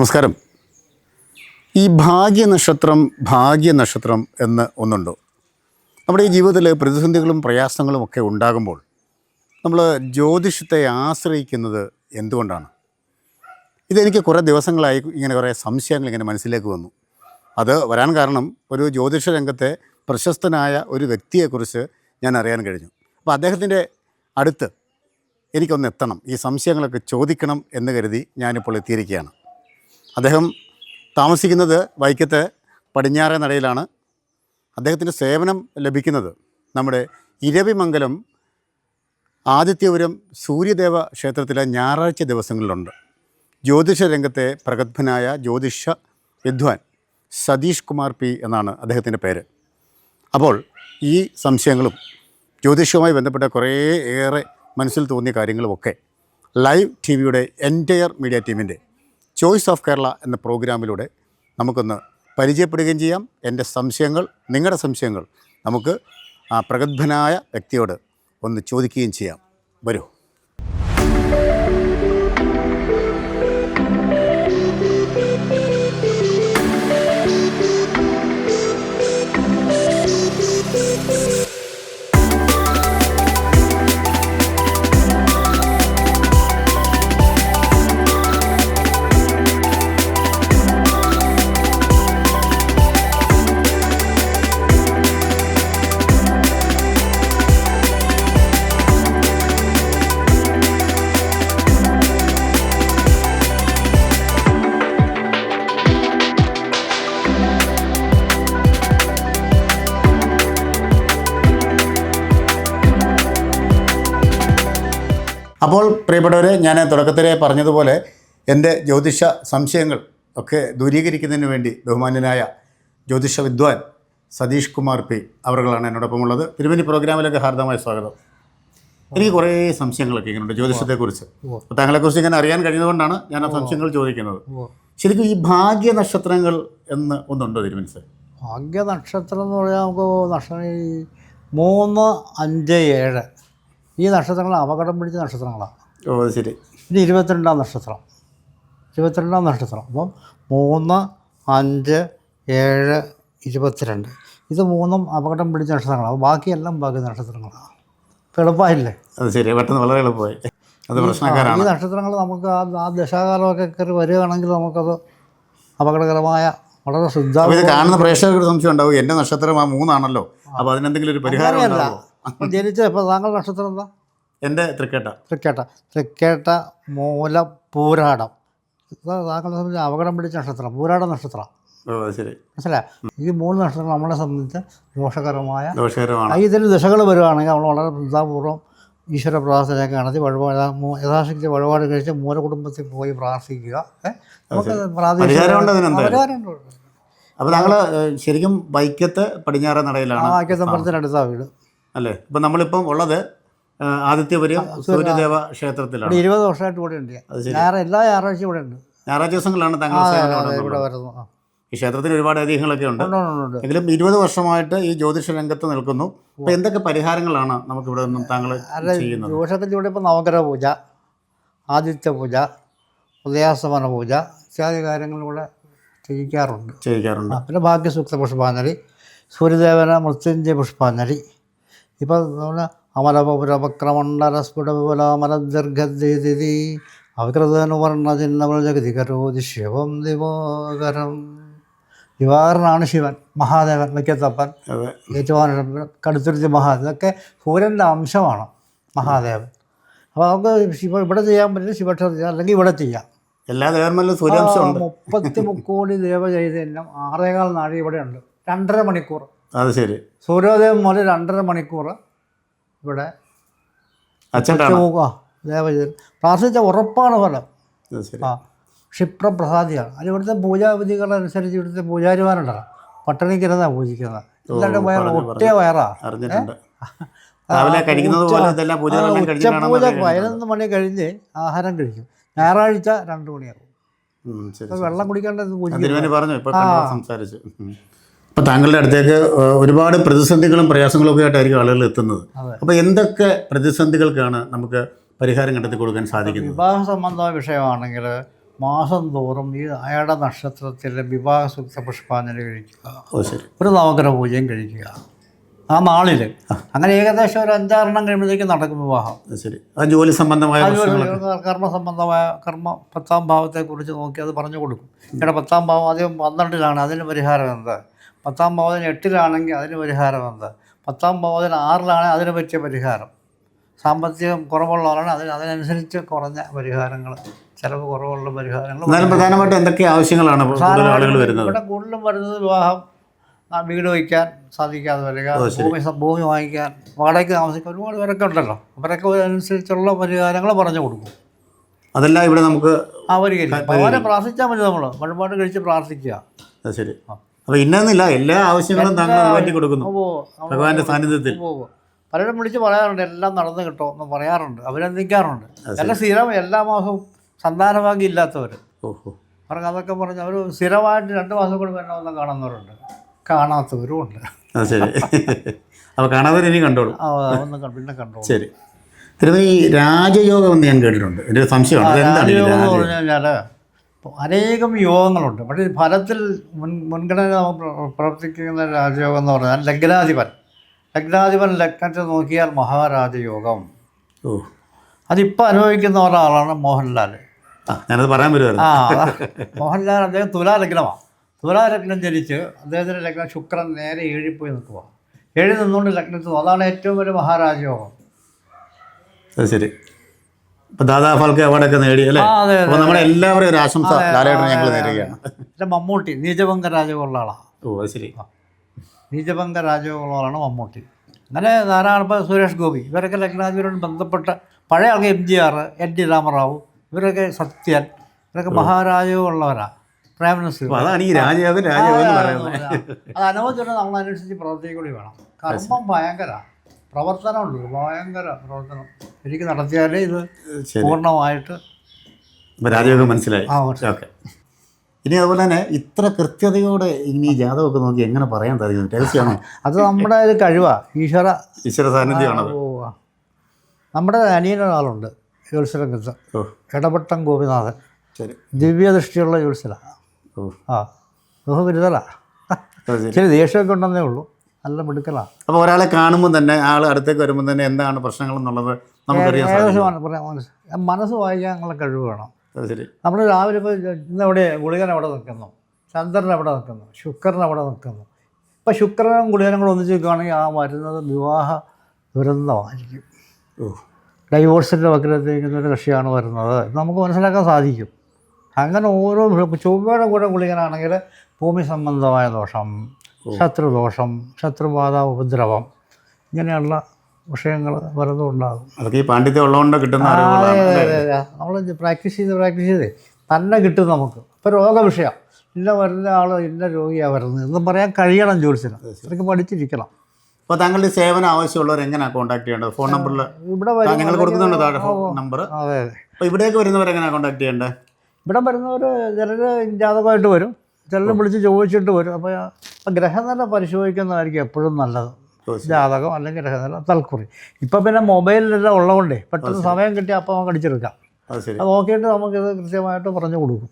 നമസ്കാരം. ഈ ഭാഗ്യനക്ഷത്രം ഭാഗ്യനക്ഷത്രം എന്ന് ഒന്നുണ്ടോ? നമ്മുടെ ഈ ജീവിതത്തിൽ പ്രതിസന്ധികളും പ്രയാസങ്ങളും ഒക്കെ ഉണ്ടാകുമ്പോൾ നമ്മൾ ജ്യോതിഷത്തെ ആശ്രയിക്കുന്നത് എന്തുകൊണ്ടാണ്? ഇതെനിക്ക് കുറേ ദിവസങ്ങളായി ഇങ്ങനെ കുറേ സംശയങ്ങൾ ഇങ്ങനെ മനസ്സിലേക്ക് വന്നു. അത് വരാൻ കാരണം ഒരു ജ്യോതിഷ രംഗത്തെ പ്രശസ്തനായ ഒരു വ്യക്തിയെക്കുറിച്ച് ഞാൻ അറിയാൻ കഴിഞ്ഞു. അപ്പോൾ അദ്ദേഹത്തിന്റെ അടുത്ത് എനിക്കൊന്ന് എത്തണം. ഈ സംശയങ്ങളൊക്കെ ചോദിക്കണം എന്ന് കരുതി ഞാനിപ്പോൾ എത്തിയിരിക്കുകയാണ്. അദ്ദേഹം താമസിക്കുന്നത് വൈക്കത്ത് പടിഞ്ഞാറേ നടയിലാണ്. അദ്ദേഹത്തിന്റെ സേവനം ലഭിക്കുന്നത് നമ്മുടെ ഇരവിമംഗലം ആദിത്യപുരം സൂര്യദേവ ക്ഷേത്രത്തിലെ ഞായറാഴ്ച ദിവസങ്ങളിലുണ്ട്. ജ്യോതിഷ രംഗത്തെ പ്രഗത്ഭനായ ജ്യോതിഷ വിദ്വാൻ സതീഷ് കുമാർ പി എന്നാണ് അദ്ദേഹത്തിന്റെ പേര്. അപ്പോൾ ഈ സംശയങ്ങളും ജ്യോതിഷവുമായി ബന്ധപ്പെട്ട കുറേ ഏറെ മനസ്സിൽ തോന്നിയ കാര്യങ്ങളുമൊക്കെ ലൈവ് ടി വിയുടെ എന്റയർ മീഡിയ ടീമിന്റെ ചോയ്സ് ഓഫ് കേരള എന്ന പ്രോഗ്രാമിലൂടെ നമുക്കൊന്ന് പരിചയപ്പെടുകയും ചെയ്യാം. എന്റെ സംശയങ്ങൾ നിങ്ങളുടെ സംശയങ്ങൾ നമുക്ക് ആ പ്രഗത്ഭനായ വ്യക്തിയോട് ഒന്ന് ചോദിക്കുകയും ചെയ്യാം. വരൂ. അപ്പോൾ പ്രിയപ്പെട്ടവരെ ഞാൻ തുടക്കത്തിലെ പറഞ്ഞതുപോലെ എന്റെ ജ്യോതിഷ സംശയങ്ങൾ ഒക്കെ ദൂരീകരിക്കുന്നതിന് വേണ്ടി ബഹുമാന്യനായ ജ്യോതിഷ വിദ്വാൻ സതീഷ് കുമാർ പി അവർകളാണ് എന്നോടൊപ്പം ഉള്ളത് തിരുവനി പ്രോഗ്രാമിലേക്ക് ഹാർദമായ സ്വാഗതം. എനിക്ക് കുറേ സംശയങ്ങളൊക്കെ ഇങ്ങനെയുണ്ട് ജ്യോതിഷത്തെക്കുറിച്ച്. അപ്പോൾ താങ്കളെക്കുറിച്ച് ഇങ്ങനെ അറിയാൻ കഴിഞ്ഞതുകൊണ്ടാണ് ഞാൻ ആ സംശയങ്ങൾ ചോദിക്കുന്നത്. ശരിക്കും ഈ ഭാഗ്യ നക്ഷത്രങ്ങൾ എന്ന് ഒന്നുണ്ടോ തിരുവനി സാർ ഭാഗ്യ നക്ഷത്രം എന്ന് പറയാൻ നമുക്ക് നക്ഷത്രം ഈ മൂന്ന് അഞ്ച് ഏഴ്. ഈ നക്ഷത്രങ്ങൾ അപകടം പിടിച്ച നക്ഷത്രങ്ങളാണ്. ഓ ശരി. ഇത് ഇരുപത്തിരണ്ടാം നക്ഷത്രം. ഇരുപത്തിരണ്ടാം നക്ഷത്രം. അപ്പം മൂന്ന് അഞ്ച് ഏഴ് ഇരുപത്തിരണ്ട്. ഇത് മൂന്നും അപകടം പിടിച്ച നക്ഷത്രങ്ങളാണ്. ബാക്കിയെല്ലാം ഭാഗ്യ നക്ഷത്രങ്ങളാണ്. എളുപ്പമായില്ലേ? അത് ശരി. പെട്ടെന്ന് വളരെ എളുപ്പമായി. അത് പ്രശ്നക്കാരാണ്. ഈ നക്ഷത്രങ്ങൾ നമുക്ക് ആ ആ ദശാകാലമൊക്കെ കയറി വരികയാണെങ്കിൽ നമുക്കത് അപകടകരമായ വളരെ ശ്രദ്ധ ഇത് കാണുന്ന പ്രേക്ഷകർക്ക് സംശയം ഉണ്ടാവും. എന്റെ നക്ഷത്രം ആ മൂന്നാണല്ലോ. അപ്പോൾ അതിനെന്തെങ്കിലും ഒരു പരിഹാരം ഉണ്ടാവുമോ? അപ്പം ജനിച്ച ഇപ്പോൾ താങ്കളുടെ നക്ഷത്രം എന്താ? എന്റെ തൃക്കേട്ട. തൃക്കേട്ട. തൃക്കേട്ട മൂല പൂരാടം. താങ്കളെ സംബന്ധിച്ച് അപകടം പിടിച്ച നക്ഷത്രം. പൂരാട നക്ഷത്രം. ശരി. മനസ്സിലായി? ഈ മൂന്ന് നക്ഷത്രം നമ്മളെ സംബന്ധിച്ച് ദോഷകരമായ ദോഷകരമാണ്. ഈ ഇതിൽ ദശകൾ വരുവാണെങ്കിൽ നമ്മൾ വളരെ ശ്രദ്ധാപൂർവം ഈശ്വര പ്രാർത്ഥനയൊക്കെ നടത്തി വഴിപാട് യഥാ- യഥാശക്തി വഴിപാട് കഴിച്ച് മൂല കുടുംബത്തിൽ പോയി പ്രാർത്ഥിക്കുക? നമുക്ക് അപ്പോൾ ശരിക്കും വൈക്കത്ത് പടിഞ്ഞാറേ ആ നടയിലാണ് വാക്യത്തമ്പലത്തിന്റെ അടുത്ത വീട്. അല്ലേ? ഇപ്പം നമ്മളിപ്പം ഉള്ളത് ആദിത്യപുരം സൂര്യദേവ ക്ഷേത്രത്തിലാണ്. ഇവിടെ ഇരുപത് വർഷമായിട്ട് ഇവിടെ ഉണ്ട്. എല്ലാ ഞായറാഴ്ച ഇവിടെ ഉണ്ട്. ഞായറാഴ്ച ദിവസങ്ങളാണ് താങ്കൾ. ഇവിടെ ഈ ക്ഷേത്രത്തിന് ഒരുപാട് ഐതിഹ്യങ്ങളൊക്കെ ഉണ്ട്. എങ്കിലും ഇരുപത് വർഷമായിട്ട് ഈ ജ്യോതിഷ രംഗത്ത് നിൽക്കുന്നു. അപ്പോൾ എന്തൊക്കെ പരിഹാരങ്ങളാണ് നമുക്ക് ഇവിടെ നിന്നും താങ്കൾ ചെയ്യുന്നത്? ദോഷത്തിന്റെ കൂടെ ഇപ്പോൾ നവഗ്രഹ പൂജ ആദിത്യ പൂജ ഉദയാസമന പൂജ ഇത്യാദി കാര്യങ്ങളിലൂടെ ചെയ്യിക്കാറുണ്ട്. ചെയ്യിക്കാറുണ്ട്. പിന്നെ ഭാഗ്യസൂക്ത പുഷ്പാഞ്ജലി സൂര്യദേവന മൃത്യുഞ്ജയ പുഷ്പാഞ്ജലി ഇപ്പോൾ അമലപുരവക്രമണ്ഡല അവകൃതനുവർണ ചിഹ്നവൾ ജഗതി കരോതി ശിവം ദിവാകരം. ദിവാകരനാണ് ശിവൻ മഹാദേവൻ മിക്കത്തപ്പൻ ഏറ്റുമാനൂർ കടുത്തുരുത്തി മഹാദേവൻ. ഇതൊക്കെ സൂര്യന്റെ അംശമാണ് മഹാദേവൻ. അപ്പോൾ നമുക്ക് ശിവ ഇവിടെ ചെയ്യാൻ പറ്റില്ല ശിവക്ഷേത്രം ചെയ്യാം അല്ലെങ്കിൽ ഇവിടെ ചെയ്യാം. എല്ലാ ദേവന്മാരിലും സൂര്യാംശം മുപ്പത്തി മുക്കോടി ദേവചൈതന്യം ആറേകാൽ നാഴി ഇവിടെ ഉണ്ട് രണ്ടര മണിക്കൂർ. അത് ശരി. സൂര്യോദയം മുതൽ രണ്ടര മണിക്കൂർ ഇവിടെ. ദേവചന്ദ്രൻ പ്രാർത്ഥിച്ച ഉറപ്പാണ് ഫലം. ആ ക്ഷിപ്രപ്രസാദിയാണ്. അത് ഇവിടുത്തെ പൂജാവിധികളനുസരിച്ച് ഇവിടുത്തെ പൂജാരിമാരുണ്ടല്ലോ പട്ടണിക്കിരുന്നാണ് പൂജിക്കുന്നത്. എല്ലാവരുടെ വയറ് ഒട്ടേ വയറാ. ഉച്ചപൂജ പതിനൊന്ന് മണി കഴിഞ്ഞ് ആഹാരം കഴിക്കും. ഞായറാഴ്ച രണ്ട് മണിയാകും. വെള്ളം കുടിക്കേണ്ടത് പൂജിക്കും പറഞ്ഞു സംസാരിച്ചു. ഉം. അപ്പൊ താങ്കളുടെ അടുത്തേക്ക് ഒരുപാട് പ്രതിസന്ധികളും പ്രയാസങ്ങളും ഒക്കെ ആയിട്ടായിരിക്കും ആളുകൾ എത്തുന്നത്. അപ്പോൾ അപ്പൊ എന്തൊക്കെ പ്രതിസന്ധികൾക്കാണ് നമുക്ക് പരിഹാരം കണ്ടെത്തി കൊടുക്കാൻ സാധിക്കുന്നത്? വിവാഹ സംബന്ധമായ വിഷയമാണെങ്കിൽ മാസം തോറും ഈ അയാളുടെ നക്ഷത്രത്തിലെ വിവാഹ സൂക്ത പുഷ്പാഞ്ജലി കഴിക്കുക ഒരു നവഗ്രഹ പൂജയും കഴിക്കുക. ആ നാളിൽ അങ്ങനെ ഏകദേശം ഒരു അഞ്ചാറെണ്ണം കഴിയുമ്പോഴത്തേക്ക് നടക്കും വിവാഹം. ശരി. ആ ജോലി സംബന്ധമായ കർമ്മ സംബന്ധമായ കർമ്മ പത്താം ഭാവത്തെക്കുറിച്ച് നോക്കി അത് പറഞ്ഞു കൊടുക്കും. ഇവിടെ പത്താം ഭാവം ആദ്യം പന്ത്രണ്ടിലാണ്. അതിന് പരിഹാരം എന്ത്? പത്താം ഭാവത്തിന് എട്ടിലാണെങ്കിൽ അതിന് പരിഹാരം എന്ത് പത്താം ഭാവത്തിന് ആറിലാണെങ്കിൽ അതിന് പറ്റിയ പരിഹാരം. സാമ്പത്തികം കുറവുള്ളവരാണ് അതിന് അതിനനുസരിച്ച് കുറഞ്ഞ പരിഹാരങ്ങൾ ചിലവ് കുറവുള്ള പരിഹാരങ്ങൾ പ്രധാനമായിട്ട് എന്തൊക്കെ ആവശ്യങ്ങളാണ് ആളുകൾ വരുന്നത്? ഇവിടെ കൂടുതലും വരുന്നത് വിവാഹം ആ, വീട് വയ്ക്കാൻ സാധിക്കാതെ വരിക ഭൂമി ഭൂമി വാങ്ങിക്കാൻ വാടകയ്ക്ക് താമസിക്കാൻ ഒരുപാട് പേരൊക്കെ ഉണ്ടല്ലോ. അവരൊക്കെ അതിനനുസരിച്ചുള്ള പരിഹാരങ്ങൾ പറഞ്ഞു കൊടുക്കും. അതെല്ലാം ഇവിടെ നമുക്ക് ആ പരിഹരിക്കും. ഭഗവാനെ പ്രാർത്ഥിച്ചാൽ മതി നമ്മൾ വഴിപാട് കഴിച്ച് പ്രാർത്ഥിക്കുക. അത് ശരി. അപ്പോൾ ഇന്നെന്നില്ല എല്ലാ ആവശ്യങ്ങളും താങ്കൾ നിറവേറ്റി കൊടുക്കുന്നു. ഭഗവാന്റെ സാന്നിധ്യത്തിൽ. പലരും വിളിച്ച് പറയാറുണ്ട് എല്ലാം നടന്നു കിട്ടോ എന്ന് പറയാറുണ്ട് അവരെന്തിക്കാറുണ്ട് എല്ലാം സ്ഥിരം എല്ലാ മാസവും സന്താനഭാഗ്യം ഇല്ലാത്തവർ ഓഹോ. അവർക്ക് അതൊക്കെ പറഞ്ഞ് അവർ സ്ഥിരമായിട്ട് രണ്ട് മാസം കൂടി വരണമെന്ന് കാണുന്നവരുണ്ട്. കാണാത്തവരും ഉണ്ട്. അത് ശരി. അപ്പോൾ കാണാതെ ഇനി കണ്ടോളൂ പിന്നെ കണ്ടോളൂ. ശരി. തിരുമ ഈ രാജയോഗം എന്ന് ഞാൻ കേട്ടിട്ടുണ്ട്. എന്റെ സംശയമാണ്. രാജയോഗം എന്താണ് പറഞ്ഞു രാജയോഗം അനേകം യോഗങ്ങളുണ്ട്. പക്ഷേ ഫലത്തിൽ മുൻ മുൻഗണന പ്രവർത്തിക്കുന്ന രാജയോഗം എന്ന് പറഞ്ഞാൽ ലഗ്നാധിപൻ. ലഗ്നാധിപൻ ലഗ്നത്തെ നോക്കിയാൽ മഹാരാജയോഗം. ഓ. അതിപ്പോൾ അനുഭവിക്കുന്ന ഒരാളാണ് മോഹൻലാൽ. ഞാനത് പറയാൻ വരുമായിരുന്നു ആ. മോഹൻലാൽ അദ്ദേഹം തുലാലഗ്നമാണ്. തുലാലഗ്നം ജനിച്ച് അദ്ദേഹത്തിന്റെ ലഗ്നം ശുക്രൻ നേരെ ഏഴിപ്പോയി നിൽക്കുക ഏഴി നിന്നുകൊണ്ട് ലഗ്നത്തിൽ അതാണ് ഏറ്റവും വലിയ മഹാരാജയോഗം. അത് ശരി. ദാദാ ഫാൽക്കെ അവാർഡൊക്കെ നേടി അല്ലേ? അപ്പൊ നമ്മുടെ എല്ലാവരും ഒരു ആശംസ ലാലേട്ടൻ ഞങ്ങൾ നേരുകയാണ്. പിന്നെ മമ്മൂട്ടി നീജഭംഗ രാജയോഗമുള്ള ഓ ശരി. നീജഭംഗ രാജയോഗമുള്ളതാണ് മമ്മൂട്ടി. അങ്ങനെ ധാരാളം ഇപ്പോൾ സുരേഷ് ഗോപി ഇവരൊക്കെ ലഗ്നാജിയോട് ബന്ധപ്പെട്ട പഴയ ആൾക്ക് M G R N T Rama Rao ഇവരൊക്കെ സത്യൻ ഇവരൊക്കെ മഹാരാജയോഗമുള്ളവരാണ് പ്രൈം മിനിസ്റ്റർ. അത് അനുഭവത്തിന്റെ നമ്മളനുസരിച്ച് പ്രവർത്തിക്കൂടി വേണം. കർമ്മം ഭയങ്കര. പ്രവർത്തനമുണ്ട് ഭയങ്കര പ്രവർത്തനം. എനിക്ക് നടത്തിയാലേ ഇത് ശരി. പൂർണമായിട്ട് അപ്പോൾ രാജയോഗം മനസ്സിലായി. ആ. ഓക്കെ. ഇനി അതുപോലെ തന്നെ ഇത്ര കൃത്യതയോടെ ഇനി ഈ ജാതകമൊക്കെ നോക്കി എങ്ങനെ പറയാൻ സാധിക്കും? രഹസ്യമാണോ? അത് നമ്മുടെ ഒരു കഴിവാണ് ഈശ്വര ഈശ്വര സാന്നിധ്യമാണത്. ഓ, ആ. നമ്മുടെ അനിയനൊരാളുണ്ട് ജ്യോത്സ്യരംഗത്ത് ഓ. ഇടപെട്ടം ഗോപിനാഥൻ. ശരി. ദിവ്യദൃഷ്ടിയുള്ള ജ്യോത്സ്യലാണ് ഓ. ആ. ബഹുബിരുദലാ അത് ശരി. ദേഷ്യമൊക്കെ ഉണ്ടെന്നേ ഉള്ളൂ. നല്ല മിടുക്കലാണ് അപ്പോൾ ഒരാളെ കാണുമ്പോൾ തന്നെ ആൾ അടുത്തേക്ക് വരുമ്പോൾ തന്നെ എന്താണ് പ്രശ്നങ്ങൾ എന്നുള്ളത് നമുക്കറിയാൻ സാധിക്കും. മനസ്സ്. വായിക്കാനുള്ള കഴിവ് വേണം. ശരി നമ്മൾ രാവിലെ ഇപ്പോൾ ഇന്ന് എവിടെ? ഗുളികൻ അവിടെ നിൽക്കുന്നു. ചന്ദ്രൻ അവിടെ നിൽക്കുന്നു. ശുക്രൻ അവിടെ നിൽക്കുന്നു. ഇപ്പം ശുക്രനും ഗുളികനും കൂടെ ഒന്നിച്ച് നിൽക്കുകയാണെങ്കിൽ ആ വരുന്നത് വിവാഹ ദുരന്തമായിരിക്കും. ഡൈവോഴ്സിന്റെ വക്രത്തിരിക്കുന്ന ഒരു കക്ഷിയാണ് വരുന്നത്. നമുക്ക് മനസ്സിലാക്കാൻ സാധിക്കും. അങ്ങനെ ഓരോ ചൊവ്വയുടെ കൂടെ ഗുളികനാണെങ്കിൽ ഭൂമി സംബന്ധമായ ദോഷം ശത്രുദോഷം ശത്രുബാധ ഉപദ്രവം ഇങ്ങനെയുള്ള വിഷയങ്ങൾ പലതും ഉണ്ടാകും അതൊക്കെ ഈ പാണ്ഡിത്യം ഉള്ളതുകൊണ്ട് കിട്ടുന്ന? നമ്മൾ പ്രാക്ടീസ് ചെയ്ത് പ്രാക്ടീസ് ചെയ്ത് തന്നെ കിട്ടും നമുക്ക്. ഇപ്പോൾ രോഗവിഷയം. ഇന്ന വരുന്ന ആൾ ഇന്ന രോഗിയാണ് വരുന്നത്. എന്നും പറയാൻ കഴിയണം ജോലിസിന് അതൊക്കെ പഠിച്ചിരിക്കണം. അപ്പോൾ താങ്കളുടെ സേവനം ആവശ്യമുള്ളവർ എങ്ങനെയാണ് കോൺടാക്ട് ചെയ്യേണ്ടത്? ഫോൺ നമ്പറിൽ ഇവിടെ ഞങ്ങൾ കൊടുക്കുന്നുണ്ട് താഴെ ഫോൺ നമ്പർ അതെ അതെ. അപ്പോൾ ഇവിടേക്ക് വരുന്നവർ എങ്ങനെയാണ് കോൺടാക്ട് ചെയ്യേണ്ടത് ഇവിടെ വരുന്നവർ ചിലർ ജാതകമായിട്ട് വരും. ചിലർ വിളിച്ച് ചോദിച്ചിട്ട് വരും. അപ്പോൾ ഗ്രഹം തന്നെ പരിശോധിക്കുന്നതായിരിക്കും എപ്പോഴും നല്ലത്. ജാതകം അല്ലെങ്കിൽ ഗ്രഹനില തൽക്കുറി. ഇപ്പം പിന്നെ മൊബൈലിലെല്ലാം ഉള്ളതുകൊണ്ടേ പെട്ടെന്ന് സമയം കിട്ടി അപ്പം നമുക്ക് അടിച്ചെടുക്കാം. അത് നോക്കിയിട്ട് നമുക്കിത് കൃത്യമായിട്ട് പറഞ്ഞു കൊടുക്കും.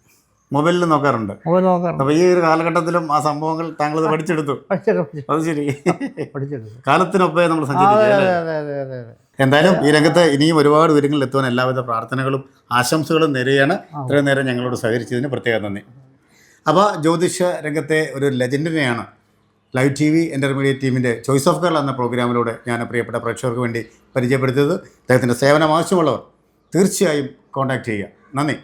മൊബൈലിൽ നോക്കാറുണ്ട്. മൊബൈൽ നോക്കാറുണ്ട്. അപ്പോൾ ഈ ഒരു കാലഘട്ടത്തിലും ആ സംഭവങ്ങൾ താങ്കൾ ഇത് പഠിച്ചെടുത്തു. അത് ശരി. പഠിച്ചെടുത്തു. കാലത്തിനൊപ്പേ നമ്മൾ എന്തായാലും ഈ രംഗത്ത് ഇനിയും ഒരുപാട് ഉയരങ്ങളിൽ എത്തുവാൻ എല്ലാവിധ പ്രാർത്ഥനകളും ആശംസകളും നേരെയാണ് ഇത്രയും നേരം ഞങ്ങളോട് സഹകരിച്ചതിന് പ്രത്യേകം നന്ദി. അപ്പോൾ ജ്യോതിഷ രംഗത്തെ ഒരു ലെജൻഡിനെയാണ് ലൈവ് ടി വി എന്റർമീഡിയറ്റ് ടീമിന്റെ ചോയ്സ് ഓഫ് കേരള എന്ന പ്രോഗ്രാമിലൂടെ ഞാൻ പ്രിയപ്പെട്ട പ്രേക്ഷകർക്ക് വേണ്ടി പരിചയപ്പെടുത്തിയത്. അദ്ദേഹത്തിന്റെ സേവനം ആവശ്യമുള്ളവർ തീർച്ചയായും കോൺടാക്റ്റ് ചെയ്യുക. നന്ദി.